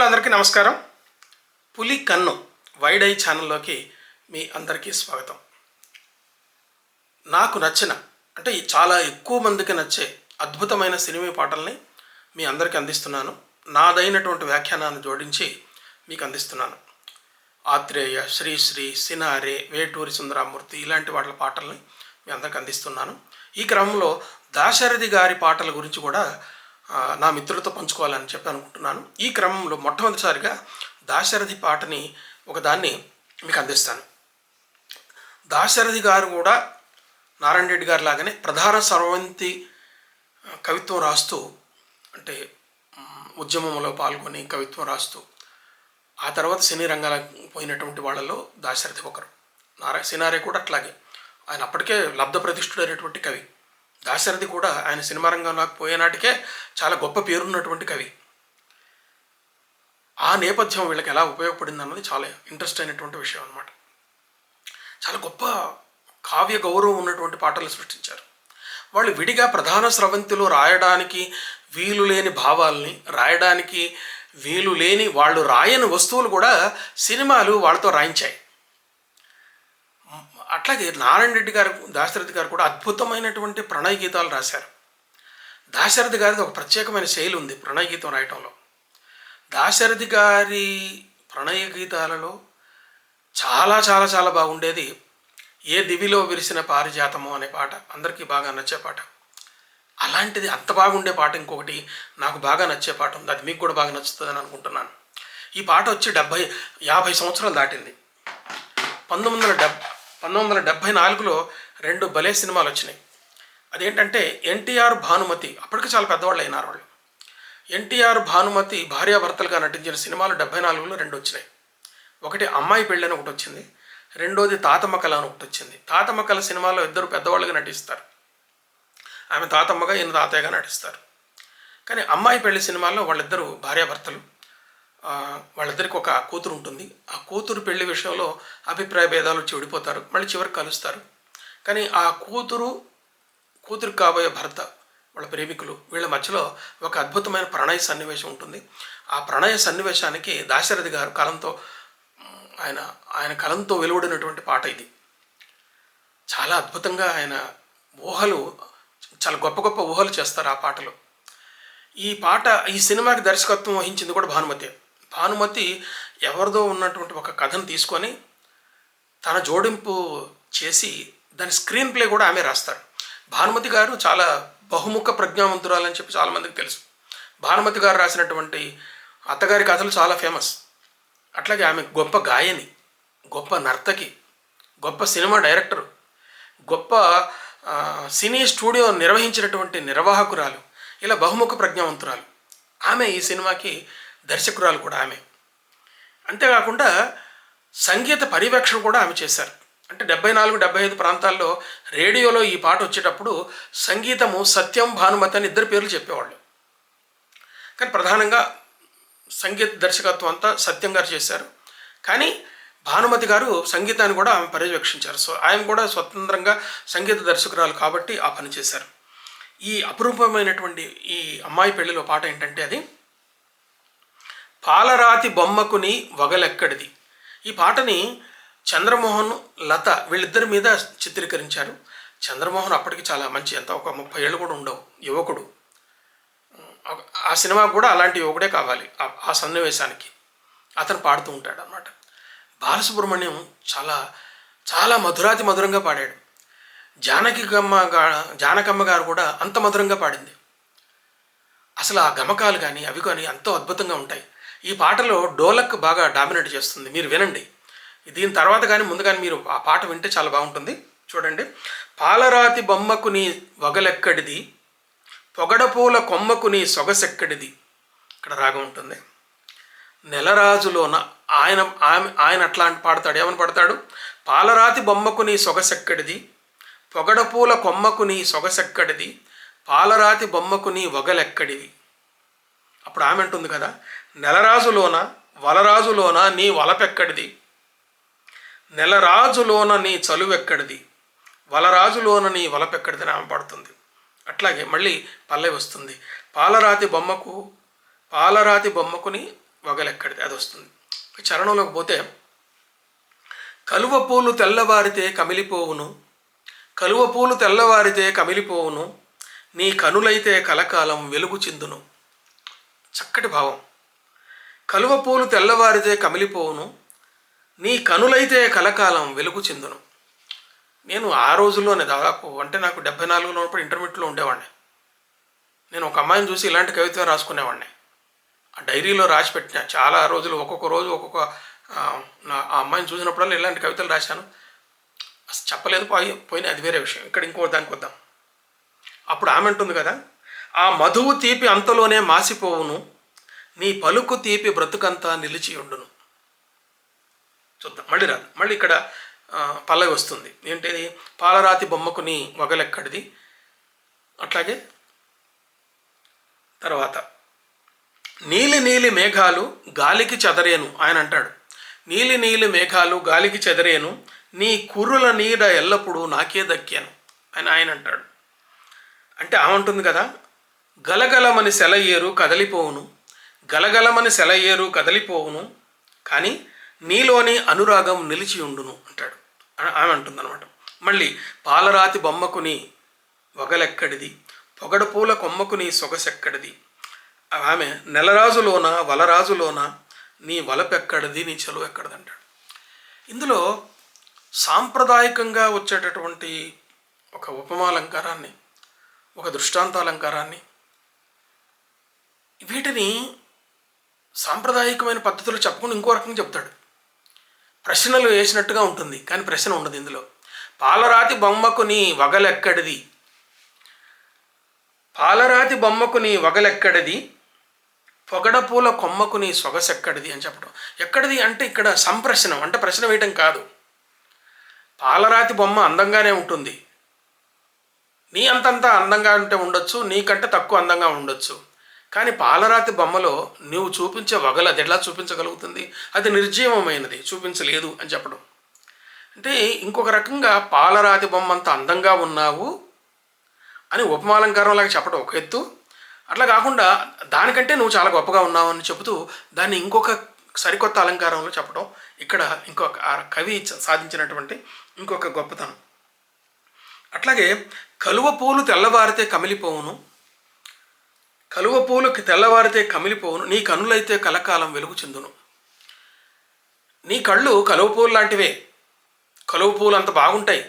మిత్రులందరికీ నమస్కారం. పులి కన్ను వైడ్ ఐ ఛానల్లోకి మీ అందరికీ స్వాగతం. నాకు నచ్చిన అంటే చాలా ఎక్కువ మందికి నచ్చే అద్భుతమైన సినిమా పాటల్ని మీ అందరికీ అందిస్తున్నాను. నాదైనటువంటి వ్యాఖ్యానాన్ని జోడించి మీకు అందిస్తున్నాను. ఆత్రేయ శ్రీశ్రీ సినారే వేటూరి సుందరామూర్తి ఇలాంటి వాటి పాటల్ని మీ అందరికి అందిస్తున్నాను. ఈ క్రమంలో దాశరథి గారి పాటల గురించి కూడా నా మిత్రులతో పంచుకోవాలని చెప్పి అనుకుంటున్నాను. ఈ క్రమంలో మొట్టమొదటిసారిగా దాశరథి పాటని ఒకదాన్ని మీకు అందిస్తాను. దాశరథి గారు కూడా నారాయణ రెడ్డి గారు లాగానే ప్రధాన సర్వంతి కవిత్వం రాస్తూ అంటే ఉద్యమంలో పాల్గొని కవిత్వం రాస్తూ ఆ తర్వాత సినీ రంగాలకు పోయినటువంటి వాళ్ళలో దాశరథి ఒకరు. నారా సినారే కూడా అట్లాగే. ఆయన అప్పటికే లబ్ధ ప్రతిష్ఠుడైనటువంటి కవి. దాశరథి కూడా ఆయన సినిమా రంగంలోకి పోయేనాటికే చాలా గొప్ప పేరున్నటువంటి కవి. ఆ నేపథ్యం వీళ్ళకి ఎలా ఉపయోగపడింది అన్నది చాలా ఇంట్రెస్ట్ అయినటువంటి విషయం అనమాట చాలా గొప్ప కావ్య గౌరవం ఉన్నటువంటి పాటలు సృష్టించారు. వాళ్ళు విడిగా ప్రధాన స్రవంతిలో రాయడానికి వీలు లేని భావాల్ని రాయడానికి వీలు లేని వాళ్ళు రాయని వస్తువులు కూడా సినిమాలు వాళ్ళతో రాయించాయి. అట్లాగే నారాయణ రెడ్డి గారు దాశరథి గారు కూడా అద్భుతమైనటువంటి ప్రణయ గీతాలు రాశారు. దాశరథి గారిది ఒక ప్రత్యేకమైన శైలి ఉంది ప్రణయ గీతం రాయటంలో. దాశరథి గారి ప్రణయ గీతాలలో చాలా చాలా చాలా బాగుండేది. ఏ దివిలో విరిసిన పారిజాతము అనే పాట అందరికీ బాగా నచ్చే పాట. అలాంటిది అంత బాగుండే పాట ఇంకొకటి నాకు బాగా నచ్చే పాట ఉంది. అది మీకు కూడా బాగా నచ్చుతుందని అనుకుంటున్నాను. ఈ పాట వచ్చి డెబ్భై యాభై సంవత్సరాలు దాటింది. పంతొమ్మిది వందల డెబ్ పంతొమ్మిది వందల డెబ్భై నాలుగులో రెండు భలే సినిమాలు వచ్చినాయి. అదేంటంటే ఎన్టీఆర్ భానుమతి అప్పటికి చాలా పెద్దవాళ్ళు అయినారు వాళ్ళు. ఎన్టీఆర్ భానుమతి భార్యాభర్తలుగా నటించిన సినిమాలు డెబ్బై నాలుగులో రెండు వచ్చినాయి. ఒకటి అమ్మాయి పెళ్ళి అని ఒకటి వచ్చింది. రెండోది తాతమ్మకల అని ఒకటి వచ్చింది. తాతమ్మకల సినిమాలో ఇద్దరు పెద్దవాళ్ళుగా నటిస్తారు. ఆమె తాతమ్మగా ఈయన తాతయ్యగా నటిస్తారు. కానీ అమ్మాయి పెళ్ళి సినిమాల్లో వాళ్ళిద్దరూ భార్యాభర్తలు. వాళ్ళిద్దరికి ఒక కూతురు ఉంటుంది. ఆ కూతురు పెళ్ళి విషయంలో అభిప్రాయ భేదాలు వచ్చి విడిపోతారు. మళ్ళీ చివరికి కలుస్తారు. కానీ ఆ కూతురు కూతురు కాబోయే భర్త వాళ్ళ ప్రేమికులు వీళ్ళ మధ్యలో ఒక అద్భుతమైన ప్రణయ సన్నివేశం ఉంటుంది. ఆ ప్రణయ సన్నివేశానికి దాశరథి గారు కలంతో ఆయన ఆయన కలంతో వెలువడినటువంటి పాట ఇది. చాలా అద్భుతంగా ఆయన ఊహలు చాలా గొప్ప గొప్ప ఊహలు చేస్తారు ఆ పాటలో. ఈ పాట ఈ సినిమాకి దర్శకత్వం వహించింది కూడా భానుమతి. భానుమతి ఎవరిదో ఉన్నటువంటి ఒక కథను తీసుకొని తన జోడింపు చేసి దాని స్క్రీన్ ప్లే కూడా ఆమె రాస్తారు. భానుమతి గారు చాలా బహుముఖ ప్రజ్ఞావంతురాలని చెప్పి చాలామందికి తెలుసు. భానుమతి గారు రాసినటువంటి అత్తగారి కథలు చాలా ఫేమస్. అట్లాగే ఆమె గొప్ప గాయని గొప్ప నర్తకి గొప్ప సినిమా డైరెక్టరు గొప్ప సినీ స్టూడియో నిర్వహించినటువంటి నిర్వాహకురాలు ఇలా బహుముఖ ప్రజ్ఞావంతురాలు. ఆమె ఈ సినిమాకి దర్శకురాలు కూడా ఆమె. అంతేకాకుండా సంగీత పర్యవేక్షణ కూడా ఆమె చేశారు. అంటే డెబ్బై నాలుగు డెబ్బై ఐదు ప్రాంతాల్లో రేడియోలో ఈ పాట వచ్చేటప్పుడు సంగీతము సత్యం భానుమతి అని ఇద్దరు పేర్లు చెప్పేవాళ్ళు. కానీ ప్రధానంగా సంగీత దర్శకత్వం అంతా సత్యం గారు చేశారు. కానీ భానుమతి గారు సంగీతాన్ని కూడా ఆమె పర్యవేక్షించారు. సో ఆయన కూడా స్వతంత్రంగా సంగీత దర్శకురాలు కాబట్టి ఆ పని చేశారు. ఈ అపురూపమైనటువంటి ఈ అమ్మాయి పెళ్ళిలో పాట ఏంటంటే అది పాలరాతి బొమ్మకుని వగలెక్కడిది? ఈ పాటని చంద్రమోహన్ లత వీళ్ళిద్దరి మీద చిత్రీకరించారు. చంద్రమోహన్ అప్పటికి చాలా మంచి ఎంత ఒక ముప్పై ఏళ్ళు కూడా ఉండవు యువకుడు. ఆ సినిమా కూడా అలాంటి యువకుడే కావాలి ఆ- ఆ సన్నివేశానికి. అతను పాడుతూ ఉంటాడు అన్నమాట బాలసుబ్రహ్మణ్యం చాలా చాలా మధురాతి మధురంగా పాడాడు. జానకిగమ్మ గా జానకమ్మ గారు కూడా అంత మధురంగా పాడింది. అసలు ఆ గమకాలు కానీ అవి కానీ ఎంతో అద్భుతంగా ఉంటాయి. ఈ పాటలో డోలక్ బాగా డామినేట్ చేస్తుంది. మీరు వినండి. దీని తర్వాత కానీ ముందు కానీ మీరు ఆ పాట వింటే చాలా బాగుంటుంది. చూడండి. పాలరాతి బొమ్మకు నీ వగలెక్కడిది? పొగడపూల కొమ్మకు నీ సొగసెక్కడిది? ఇక్కడ రాగం ఉంటుంది. నెలరాజులోన ఆయన ఆమె ఆయన అట్లాంటి పాడతాడు. ఏమని పడతాడు? పాలరాతి బొమ్మకు నీ సొగసెక్కడిది? పొగడపూల కొమ్మకు నీ సొగసెక్కడిది? పాలరాతి బొమ్మకు నీ వగలెక్కడిది? అప్పుడు ఆమె అంటుంది కదా నెలరాజులోన వలరాజులోన నీ వలపెక్కడిది. నెలరాజులోన నీ చలువెక్కడిది. వలరాజులోన నీ వలపెక్కడిది అని ఆమె పడుతుంది. అట్లాగే మళ్ళీ పల్లె వస్తుంది. పాలరాతి బొమ్మకు పాలరాతి బొమ్మకుని వగలెక్కడిది. అది వస్తుంది. చరణంలోకి పోతే కలువ పూలు తెల్లవారితే కమిలిపోవును కలువ పూలు తెల్లవారితే కమిలిపోవును నీ కనులైతే కలకాలం వెలుగు చిందును. చక్కటి భావం. కలువ పూలు తెల్లవారితే కమిలిపోవును నీ కనులైతే కలకాలం వెలుగు చెందును. నేను ఆ రోజుల్లోనే దాదాపు అంటే నాకు డెబ్బై నాలుగులో ఉన్నప్పుడు ఇంటర్మీడియట్లో ఉండేవాడిని. నేను ఒక అమ్మాయిని చూసి ఇలాంటి కవిత్వం రాసుకునేవాడిని. ఆ డైరీలో రాసి పెట్టిన చాలా రోజులు ఒక్కొక్క రోజు ఒక్కొక్క ఆ, నా ఆ అమ్మాయిని చూసినప్పుడల్లా ఇలాంటి కవితలు రాశాను. అసలు చెప్పలేదు పోయి పోయినాయి అది వేరే విషయం. ఇక్కడ ఇంకో దానికి వద్దాం. అప్పుడు ఆమె అంటుంది కదా ఆ మధువు తీపి అంతలోనే మాసిపోవును నీ పలుకు తీపి బ్రతుకంతా నిలిచి ఉండును. చూద్దాం మళ్ళీ రాదు. మళ్ళీ ఇక్కడ పల్లవి వస్తుంది. ఏంటిది? పాలరాతి బొమ్మకు నీ వగలెక్కడిది? అట్లాగే తర్వాత నీలి నీలి మేఘాలు గాలికి చెదరేను ఆయన అంటాడు. నీలి నీలి మేఘాలు గాలికి చెదరేను నీ కుర్రుల నీడ ఎల్లప్పుడూ నాకే దక్కాను అని ఆయన అంటాడు. అంటే ఆమంటుంది కదా గలగలమని సెలయేరు కదలిపోవును గలగలమని సెలయేరు కదలిపోవును. కానీ నీలోని అనురాగం నిలిచి ఉండును అంటాడు. ఆమె అంటుందన్నమాట. మళ్ళీ పాలరాతి బొమ్మకుని వగలెక్కడిది? పొగడపూల కొమ్మకుని సొగసెక్కడిది? ఆమె నెలరాజులోన వలరాజులోన? నీ వలపెక్కడిది నీ చెలువు ఎక్కడిది అంటాడు. ఇందులో సాంప్రదాయకంగా వచ్చేటటువంటి ఒక ఉపమాలంకారాన్ని ఒక దృష్టాంతాలంకారాన్ని వీటిని సాంప్రదాయకమైన పద్ధతులు చెప్పకుండా ఇంకో రకంగా చెప్తాడు. ప్రశ్నలు వేసినట్టుగా ఉంటుంది కానీ ప్రశ్న ఉండదు ఇందులో. పాలరాతి బొమ్మకు నీ వగలెక్కడిది? పాలరాతి బొమ్మకు నీ వగలెక్కడిది? పొగడపూల కొమ్మకు నీ సొగసెక్కడిది అని చెప్పడం. ఎక్కడిది అంటే ఇక్కడ సంప్రశ్నం అంటే ప్రశ్న వేయటం కాదు. పాలరాతి బొమ్మ అందంగానే ఉంటుంది. నీ అంతంత అందంగా ఉంటే ఉండొచ్చు నీకంటే తక్కువ అందంగా ఉండొచ్చు. కానీ పాలరాతి బొమ్మలో నువ్వు చూపించే వగలు అది ఎలా చూపించగలుగుతుంది? అది నిర్జీవమైనది చూపించలేదు అని చెప్పడం. అంటే ఇంకొక రకంగా పాలరాతి బొమ్మ అంత అందంగా ఉన్నావు అని ఉపమాలంకారంలాగా చెప్పడం ఒక ఎత్తు. అట్లా కాకుండా దానికంటే నువ్వు చాలా గొప్పగా ఉన్నావు అని చెబుతూ దాన్ని ఇంకొక సరికొత్త అలంకారంలో చెప్పడం. ఇక్కడ ఇంకొక ఆ కవి సాధించినటువంటి ఇంకొక గొప్పతనం. అట్లాగే కలువ పూలు తెల్లవారితే కమిలిపోవును. కలువ పూలుకి తెల్లవారితే కమిలిపోవును నీ కనులైతే కలకాలం వెలుగు చెందును. నీ కళ్ళు కలువ పూలు లాంటివే. కలువ పూలు అంత బాగుంటాయి.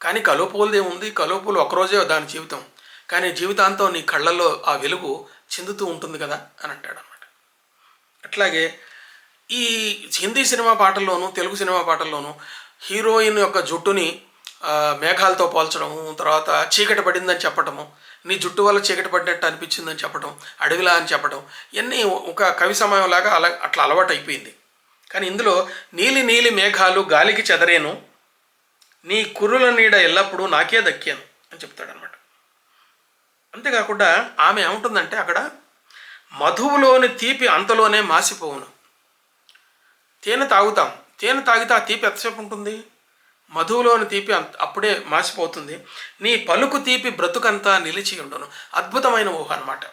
కానీ కలువ పూలదే ఉంది కలువ పూలు ఒకరోజే దాని జీవితం. కానీ జీవితాంతం నీ కళ్ళల్లో ఆ వెలుగు చెందుతూ ఉంటుంది కదా అని అంటాడు అనమాట అట్లాగే ఈ హిందీ సినిమా పాటల్లోనూ తెలుగు సినిమా పాటల్లోనూ హీరోయిన్ యొక్క జుట్టుని మేఘాలతో పోల్చడము తర్వాత చీకటి పడిందని చెప్పటము నీ జుట్టు వల్ల చీకటి పడినట్టు అనిపించిందని చెప్పడం అడవిలా అని చెప్పడం ఇవన్నీ ఒక కవి సమయంలాగా అలా అట్లా అలవాటు అయిపోయింది కానీ ఇందులో నీలి నీలి మేఘాలు గాలికి చెదరేను నీ కుర్రుల నీడ ఎల్లప్పుడూ నాకే దక్కాను అని చెప్తాడనమాట అంతేకాకుండా ఆమె ఏముంటుందంటే అక్కడ మధువులోని తీపి అంతలోనే మాసిపోవును. తేనె తాగుతాం. తేనె తాగితే ఆ తీపి ఎంతసేపు ఉంటుంది? మధువులోని తీపి అంత అప్పుడే మాసిపోతుంది. నీ పలుకు తీపి బ్రతుకంతా నిలిచి ఉండను. అద్భుతమైన ఊహ అనమాట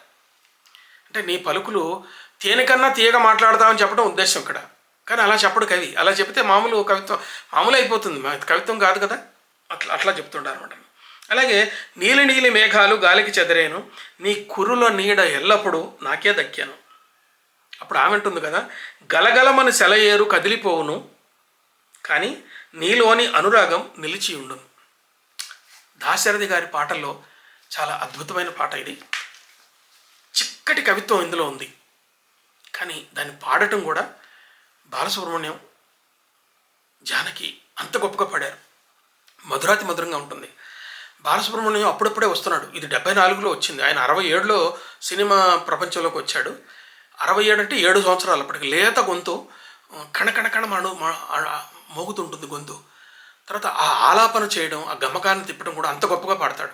అంటే నీ పలుకులు తేనెకన్నా తీయగా మాట్లాడతామని చెప్పడం ఉద్దేశం ఇక్కడ. కానీ అలా చెప్పడు కవి. అలా చెప్తే మామూలు కవిత్వం మామూలు అయిపోతుంది. మా కవిత్వం కాదు కదా. అట్లా అట్లా చెప్తుంటారు అనమాట అలాగే నీలి నీలి మేఘాలు గాలికి చెదరేను. నీ కురుల నీడ ఎల్లప్పుడూ నాకే దక్కాను. అప్పుడు ఆమె ఉంటుంది కదా గలగలమని సెలయేరు కదిలిపోవును. కానీ నీలోని అనురాగం నిలిచి ఉండును. దాశరథి గారి పాటల్లో చాలా అద్భుతమైన పాట ఇది. చిక్కటి కవిత్వం ఇందులో ఉంది. కానీ దాన్ని పాడటం కూడా బాలసుబ్రహ్మణ్యం జానకి అంత గొప్పగా పాడారు. మధురాతి మధురంగా ఉంటుంది. బాలసుబ్రహ్మణ్యం అప్పుడప్పుడే వస్తున్నాడు. ఇది డెబ్బై నాలుగులో వచ్చింది. ఆయన అరవై ఏడులో సినిమా ప్రపంచంలోకి వచ్చాడు. అరవై ఏడు అంటే ఏడు సంవత్సరాలు అప్పటికి. లేత గొంతు కణ కణకణ కణ మోగుతుంటుంది గొంతు. తర్వాత ఆ ఆలాపన చేయడం ఆ గమకాన్ని తిప్పడం కూడా అంత గొప్పగా పాడతాడు.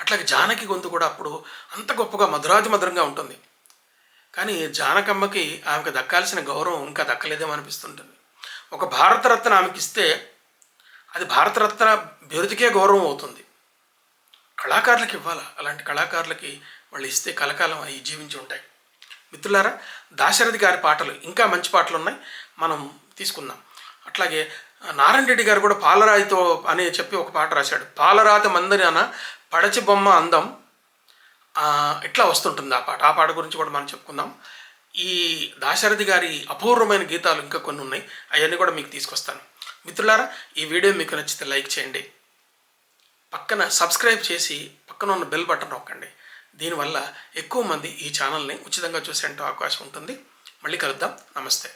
అట్లాగే జానకి గొంతు కూడా అప్పుడు అంత గొప్పగా మధురాతి మధురంగా ఉంటుంది. కానీ జానకమ్మకి ఆమెకు దక్కాల్సిన గౌరవం ఇంకా దక్కలేదేమో అనిపిస్తుంటుంది. ఒక భారతరత్న ఆమెకి ఇస్తే అది భారతరత్న బిరుదుకే గౌరవం అవుతుంది. కళాకారులకు ఇవ్వాలి? అలాంటి కళాకారులకి వాళ్ళు ఇస్తే కలకాలం అవి జీవించి ఉంటాయి. మిత్రులారా దాశరథి గారి పాటలు ఇంకా మంచి పాటలు ఉన్నాయి మనం తీసుకుందాం. అట్లాగే నారాయణ రెడ్డి గారు కూడా పాలరాయితో అని చెప్పి ఒక పాట రాశాడు. పాలరాతి మందిరాన పడచి బొమ్మ అందం. ఇట్లా వస్తుంటుంది ఆ పాట? ఆ పాట గురించి కూడా మనం చెప్పుకుందాం. ఈ దాశరథి గారి అపూర్వమైన గీతాలు ఇంకా కొన్ని ఉన్నాయి. అవన్నీ కూడా మీకు తీసుకొస్తాను. మిత్రులారా ఈ వీడియో మీకు నచ్చితే లైక్ చేయండి. పక్కన సబ్స్క్రైబ్ చేసి పక్కన ఉన్న బెల్ బటన్ నొక్కండి. దీనివల్ల ఎక్కువ మంది ఈ ఛానల్ని ఉచితంగా చూసేంత అవకాశం ఉంటుంది. మళ్ళీ కలుద్దాం. నమస్తే.